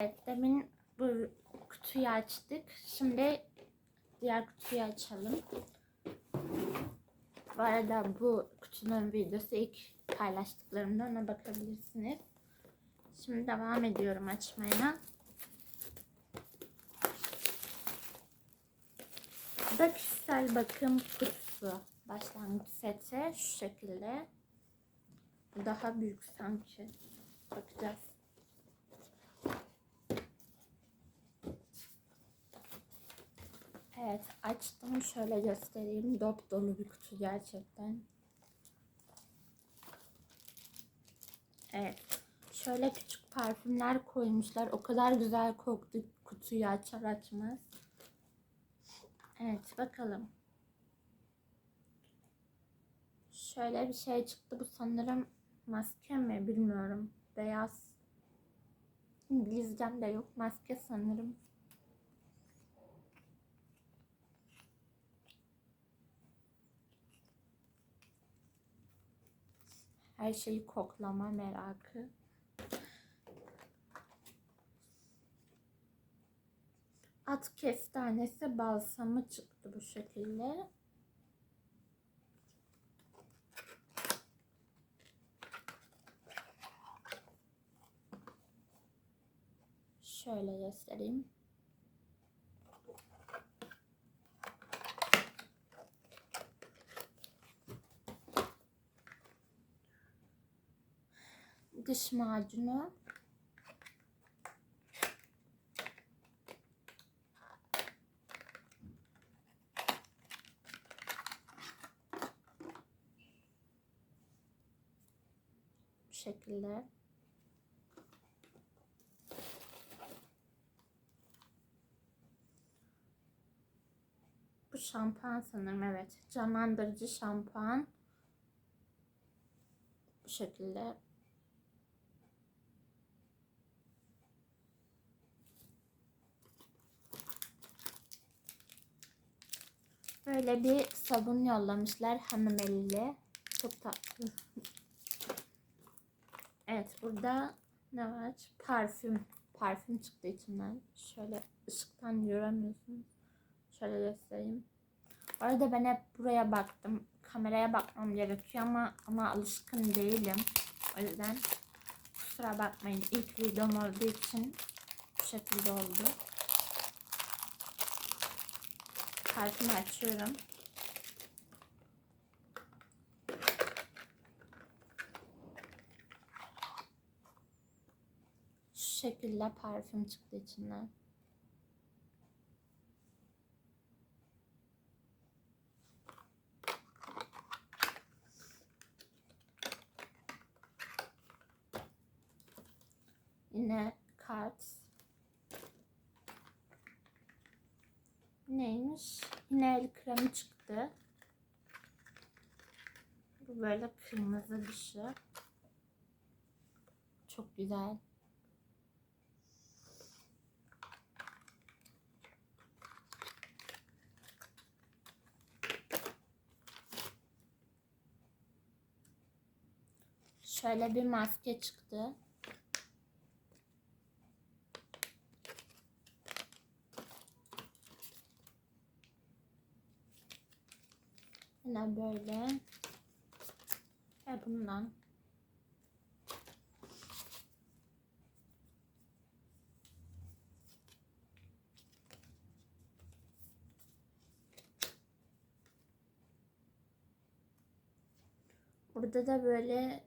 Evet, demin bu kutuyu açtık. Şimdi diğer kutuyu açalım. Bu arada bu kutunun videosu ilk paylaştıklarımda ona bakabilirsiniz. Şimdi devam ediyorum açmaya. Bu da kişisel bakım kutusu. Başlangıç seti şu şekilde. Daha büyük sanki. Bakacağız. Evet açtım. Şöyle göstereyim. Dop dolu bir kutu gerçekten. Evet. Şöyle küçük parfümler koymuşlar. O kadar güzel koktu kutuyu açar açmaz. Evet bakalım. Şöyle bir şey çıktı. Bu sanırım maske mi bilmiyorum. Beyaz. İngilizcem de yok. Maske sanırım. Her şeyi koklama merakı. At kestanesi balsamı çıktı bu şekilde. Şöyle göstereyim. Diş macunu. Bu şekilde. Bu şampuan sanırım evet. Canlandırıcı şampuan. Bu şekilde. Böyle bir sabun yollamışlar hanımeliyle. Çok tatlı. Evet burada ne var? Parfüm. Parfüm çıktı içinden. Şöyle ışıktan göremiyorsunuz. Şöyle göstereyim. Bu arada ben hep buraya baktım. Kameraya bakmam gerekiyor ama ama alışkın değilim. O yüzden kusura bakmayın. İlk videom olduğu için bu şekilde oldu. Parfümü açıyorum. Şu şekilde parfüm çıktı içinden. Yine kart. Neymiş? El kremi çıktı. Bu böyle kırmızı dışı. Çok güzel. Şöyle bir maske çıktı. Yine böyle. Ve bundan. Burada da böyle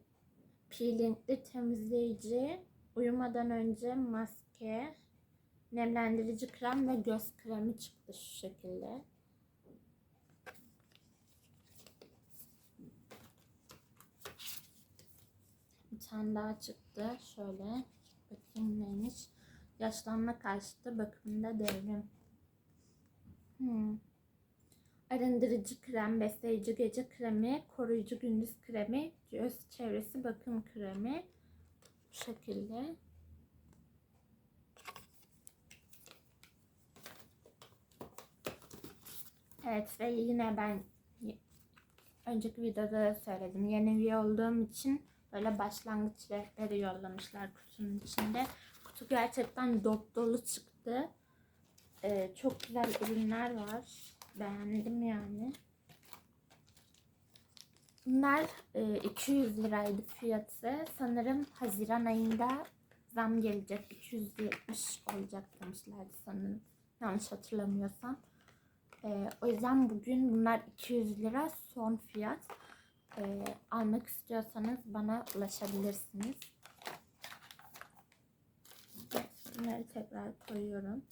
peelingli temizleyici, uyumadan önce maske, nemlendirici krem ve göz kremi çıktı şu şekilde. Tane daha çıktı. Şöyle bakayım neymiş. Yaşlanma karşıtı bakımında devrim. Hmm. Arındırıcı krem, besleyici gece kremi, koruyucu gündüz kremi, göz çevresi bakım kremi. Bu şekilde. Evet ve yine ben önceki videoda da söyledim. Yeni üye olduğum için böyle başlangıç rehberi yollamışlar kutunun içinde. kutu gerçekten dop dolu çıktı. Ee, çok güzel ürünler var. Beğendim yani. Bunlar e, 200 liraydı fiyatı. Sanırım Haziran ayında zam gelecek. 270 olacak demişlerdi sanırım. Yanlış hatırlamıyorsam. E, o yüzden bugün bunlar 200 lira son fiyat. E, almak istiyorsanız bana ulaşabilirsiniz. Bunları tekrar koyuyorum.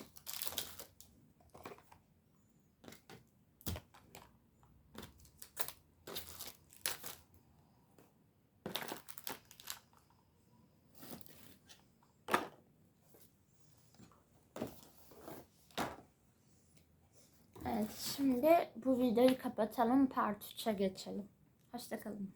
Evet, şimdi bu videoyu kapatalım. Part 3'e geçelim. Hoşçakalın.